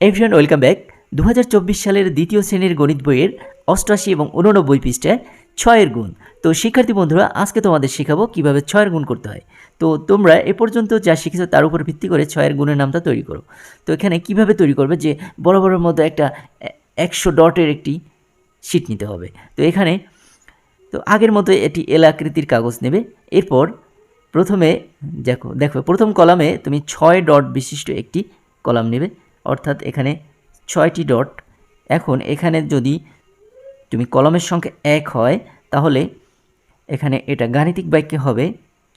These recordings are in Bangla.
এভরিওয়ান ওয়েলকাম ব্যাক দু হাজার চব্বিশ সালের দ্বিতীয় শ্রেণির গণিত বইয়ের অষ্টআশি এবং উননব্বই পৃষ্ঠায় ছয়ের গুণ। তো, শিক্ষার্থী বন্ধুরা, আজকে তোমাদের শেখাবো কীভাবে ছয়ের গুণ করতে হয়। তো, তোমরা এ পর্যন্ত যা শিখেছো তার উপর ভিত্তি করে ছয়ের গুণের নামটা তৈরি করো। তো, এখানে কীভাবে তৈরি করবে যে বড় বড়ের মধ্যে একটা একশো ডটের একটি শিট নিতে হবে। তো, এখানে, তো, আগের মতো এটি এল আকৃতির কাগজ নেবে। এরপর প্রথমে, দেখো দেখো, প্রথম কলামে তুমি ছয় ডট বিশিষ্ট একটি কলাম নেবে। অর্থাৎ এখানে ছয়টি ডট। এখন এখানে যদি তুমি কলমের সংখ্যা এক হয়, তাহলে এখানে এটা গাণিতিক বাক্যে হবে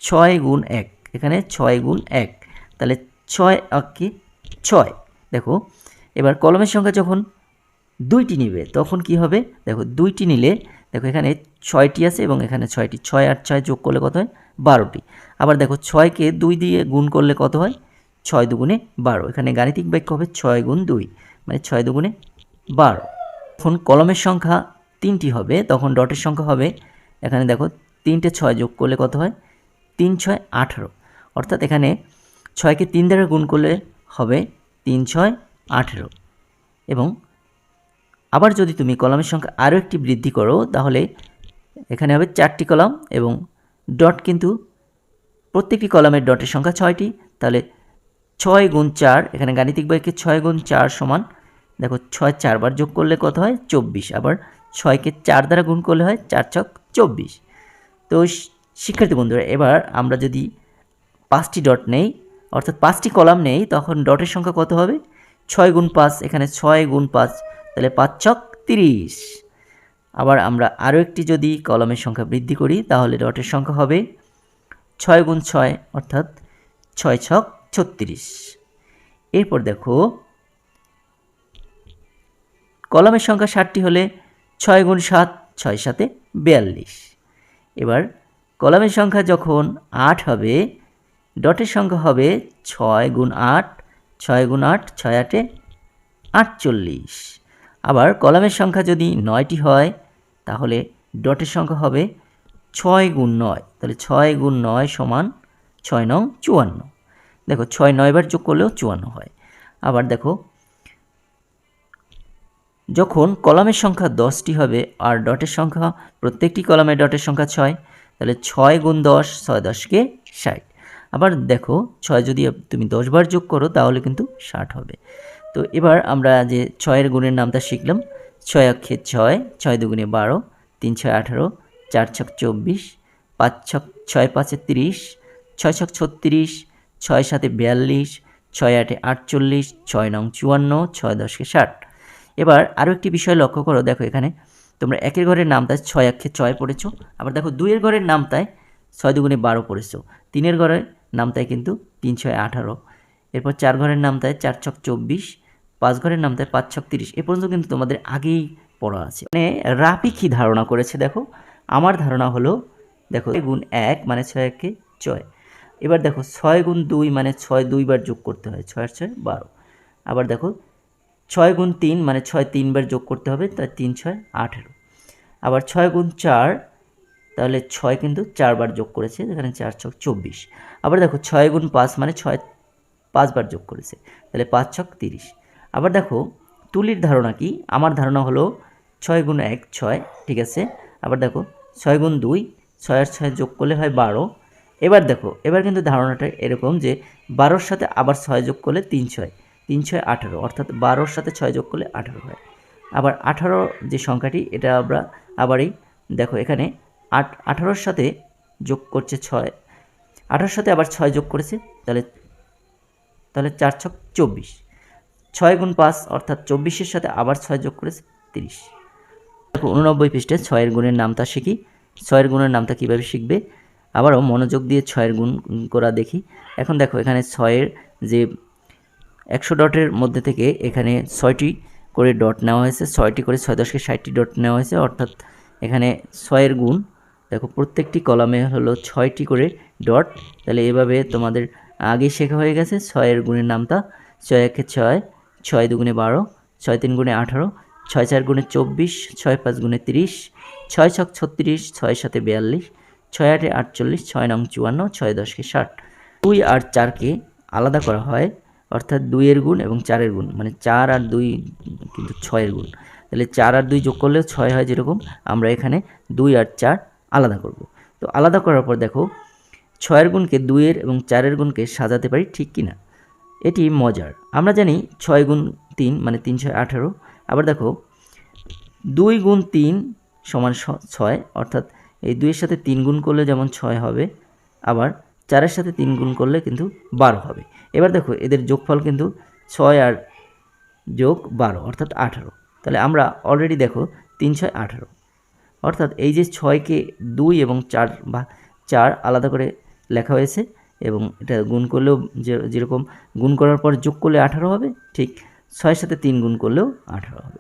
ছয় গুণ এক। এখানে ছয় গুণ এক। তাহলে ছয় আঁকি ছয়। দেখো, এবার কলমের সংখ্যা যখন দুইটি নিবে, তখন কি হবে? দেখো, দুইটি নিলে, দেখো, এখানে ছয়টি আছে এবং এখানে ছয়টি। ছয় আর ছয় যোগ করলে কত হয়? বারোটি। আবার দেখো, ছয়কে দুই দিয়ে গুণ করলে কত হয়? ছয় দুগুণে বারো। এখানে গাণিতিক বাক্য হবে ছয় গুণ দুই মানে ছয় দুগুণে বারো। এখন কলমের সংখ্যা তিনটি হবে, তখন ডটের সংখ্যা হবে, এখানে দেখো তিনটে ছয় যোগ করলে কত হয়? তিন ছয় আঠারো। অর্থাৎ এখানে ছয়কে তিন দ্বারা গুণ করলে হবে তিন ছয় আঠেরো। এবং আবার যদি তুমি কলামের সংখ্যা আরও একটি বৃদ্ধি করো, তাহলে এখানে হবে চারটি কলাম এবং ডট কিন্তু প্রত্যেকটি কলামের ডটের সংখ্যা ছয়টি। তাহলে ছয় গুণ চার, এখানে গাণিতিক বইকে ছয় গুণ চার সমান, দেখো ছয় চারবার যোগ করলে কত হয়? চব্বিশ। আবার ছয়কে চার দ্বারা গুণ করলে হয় চার ছক চব্বিশ। তো শিক্ষার্থী বন্ধুরা, এবার আমরা যদি পাঁচটি ডট নেই, অর্থাৎ পাঁচটি কলাম নেই, তখন ডটের সংখ্যা কত হবে? ছয় গুণ পাঁচ, এখানে ছয় গুণ পাঁচ, তাহলে পাঁচ ছক তিরিশ। আবার আমরা আরও একটি যদি কলমের সংখ্যা বৃদ্ধি করি, তাহলে ডটের সংখ্যা হবে ছয় গুণ ছয়, অর্থাৎ ছয় ছক ছত্রিশ। এরপর দেখো, কলমের সংখ্যা ষাটটি হলে ছয় গুণ সাত, ছয় সাতে বিয়াল্লিশ। এবার কলমের সংখ্যা যখন আট হবে, ডটের সংখ্যা হবে ছয় গুণ আট, ছয় গুণ আট, ছয় আটে আটচল্লিশ। আবার কলামের সংখ্যা যদি নয়টি হয়, তাহলে ডটের সংখ্যা হবে ছয় গুণ নয়, তাহলে ছয় গুণ নয় সমান ছয় নং চুয়ান্ন। দেখো ছয় নয়বার যোগ করলেও চুয়ান্ন হয়। আবার দেখো, যখন কলামের সংখ্যা দশটি হবে, আর ডটের সংখ্যা, প্রত্যেকটি কলামের ডটের সংখ্যা ছয়, তাহলে ছয় গুণ দশ, ছয় দশকে ষাট। আবার দেখো, ছয় যদি তুমি দশবার যোগ করো, তাহলে কিন্তু ষাট হবে। তো এবার আমরা যে ছয়ের গুণের নামটা শিখলাম, ছয় অক্ষে ছয় ছয় দুগুণে বারো, তিন ছয় আঠারো, চার ছক চব্বিশ, পাঁচ ছক ছয় পাঁচে তিরিশ, ছয় ছক ছত্রিশ ছয় সাতে বিয়াল্লিশ, ছয় আটে আটচল্লিশ, ছয় নং চুয়ান্ন, ছয় দশকে ষাট। এবার আরও একটি বিষয় লক্ষ্য করো। দেখো এখানে তোমরা একের ঘরের নামতায় ছয় অক্ষে ছয় পড়েছো। আবার দেখো দুইয়ের ঘরের নামতায় ছয় দুগুণে বারো পড়েছো। তিনের ঘরের নামতায় কিন্তু তিন ছয় আঠারো। এরপর চার ঘরের নামতায় চার ছক চব্বিশ, পাঁচ ঘরের নামতায় পাঁচ ছক তিরিশ। এ পর্যন্ত কিন্তু তোমাদের আগেই পড়া আছে। মানে রাপি কী ধারণা করেছে দেখো? আমার ধারণা হলো, দেখো গুণ এক মানে ছয় একে ছয়। এবার দেখো ছয় গুণ দুই মানে ছয় দুইবার যোগ করতে হয়, ছয় আর ছয় বারো। আবার দেখো ছয় গুণ তিন মানে ছয় তিনবার যোগ করতে হবে, তাই তিন, ছয়, আঠেরো। আবার ছয় গুণ চার, তাহলে ছয় কিন্তু চারবার যোগ করেছে, এখানে চার ছক চব্বিশ। আবার দেখো ছয় গুণ পাঁচ মানে ছয় পাঁচবার যোগ করেছে, তাহলে পাঁচ ছক তিরিশ। আবার দেখো তুলির ধারণা কি? আমার ধারণা হলো ছয় গুণ এক, ছয়, ঠিক আছে? আবার দেখো ছয় গুণ দুই, ছয় আর ছয় যোগ করলে হয় বারো এবার দেখো, এবার কিন্তু ধারণাটা এরকম যে বারোর সাথে আবার ছয় যোগ করলে তিন ছয় তিন ছয় আঠারো, অর্থাৎ বারোর সাথে ছয় যোগ করলে আঠারো হয়। আবার আঠারো যে সংখ্যাটি, এটা আমরা আবারই দেখো এখানে, আট, আঠারোর সাথে যোগ করছে ছয়, আঠারোর সাথে আবার ছয় যোগ করেছে, তাহলে তাহলে চার ছক চব্বিশ, ছয় গুণ পাঁচ, অর্থাৎ চব্বিশের সাথে আবার ছয় যোগ করেছে তিরিশ। উননব্বই পৃষ্ঠে ছয়ের গুণের নামটা শিখি ছয়ের গুণের নামটা কীভাবে শিখবে? আবারও মনোযোগ দিয়ে ছয়ের গুণ করা দেখি। এখন দেখো, এখানে ছয়ের যে একশো ডটের মধ্যে থেকে এখানে ছয়টি করে ডট নেওয়া হয়েছে। ছয়টি করে ছয় দশকে ষাটটি ডট নেওয়া হয়েছে, অর্থাৎ এখানে ছয়ের গুণ। দেখো, প্রত্যেকটি কলামে হলো ছয়টি করে ডট। তাহলে এভাবে তোমাদের আগে শেখা হয়ে গেছে ছয়ের গুণের নামটা ছয় একে ছয় ছয় দুগুণে বারো, ছয় তিন গুণে আঠারো, ছয় চার গুণে চব্বিশ, ছয় পাঁচ গুণে তিরিশ, ছয় ছক ছত্রিশ, ছয় সাথে বিয়াল্লিশ ছয় আটে আটচল্লিশ, ছয় নং চুয়ান্ন, ছয় দশকে ষাট। দুই আর চারকে আলাদা করা হয়, অর্থাৎ দুইয়ের গুণ এবং চারের গুণ মানে চার আর দুই কিন্তু ছয়ের গুণ। তাহলে চার আর দুই যোগ করলেও ছয় হয় যেরকম, আমরা এখানে দুই আর চার আলাদা করব। তো আলাদা করার পর দেখো, ছয়ের গুণকে দুইয়ের এবং চারের গুণকে সাজাতে পারি ঠিক কি না এটি মজার। আমরা জানি ছয় গুণ তিন মানে তিন ছয় আঠারো। আবার দেখো, দুই গুণ তিন সমান ছয়, অর্থাৎ এই দুইয়ের সাথে তিন গুণ করলে যেমন ছয় হবে, আবার চারের সাথে তিন গুণ করলে কিন্তু বারো হবে। এবার দেখো, এদের যোগফল কিন্তু ছয় আর যোগ বারো, অর্থাৎ আঠারো। তাহলে আমরা অলরেডি দেখো, তিন, ছয়, আঠারো। অর্থাৎ এই যে ছয়কে দুই এবং চার বা চার আলাদা করে লেখা হয়েছে, এবং এটা গুণ করলেও যে, যেরকম গুণ করার পর যোগ করলে আঠারো হবে, ঠিক ছয়ের সাথে তিন গুণ করলেও আঠারো হবে।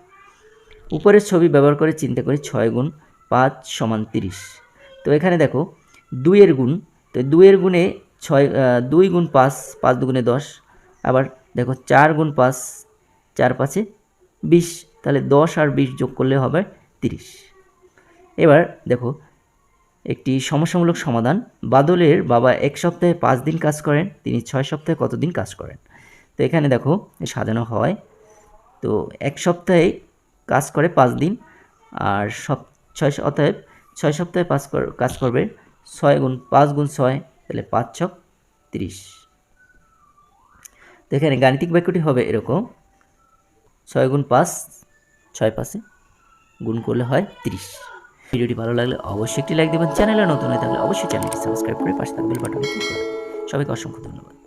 উপরের ছবি ব্যবহার করে চিন্তা করি ছয় গুণ পাঁচ সমান তিরিশ। তো এখানে দেখো, দুইয়ের গুণ, তো দুইয়ের গুণে ছয় দুই গুণ পাঁচ পাঁচ দুগুণে দশ, আবার দেখো চার গুণ পাঁচ, চার পাঁচে বিশ, তাহলে দশ আর বিশ যোগ করলে হবে তিরিশ। এবার দেখো, একটি সমস্যামূলক সমাধান, বাদলের বাবা এক সপ্তাহে পাঁচ দিন কাজ করেন, তিনি ছয় সপ্তাহে কতদিন কাজ করেন? তো এখানে দেখো সাজানো হয়, তো এক সপ্তাহে কাজ করে পাঁচ দিন, আর সব ছয় অতএব ছয় সপ্তাহে পাঁচ কাজ করবে। ছয় গুণ পাঁচ গুণ ছয়, তাহলে পাঁচ ছক তিরিশ। তো এখানে গাণিতিক বাক্যটি হবে এরকম। ছয় গুণ পাঁচ, ছয় পাঁচে গুণ করলে হয় তিরিশ। ভিডিওটি ভালো লাগলে অবশ্যই একটি লাইক দেবেন। চ্যানেলে নতুন হয়ে থাকলে অবশ্যই চ্যানেলটি সাবস্ক্রাইব করে পাশে থাকবে বাটনে ক্লিক করবেন। সবাইকে অসংখ্য ধন্যবাদ।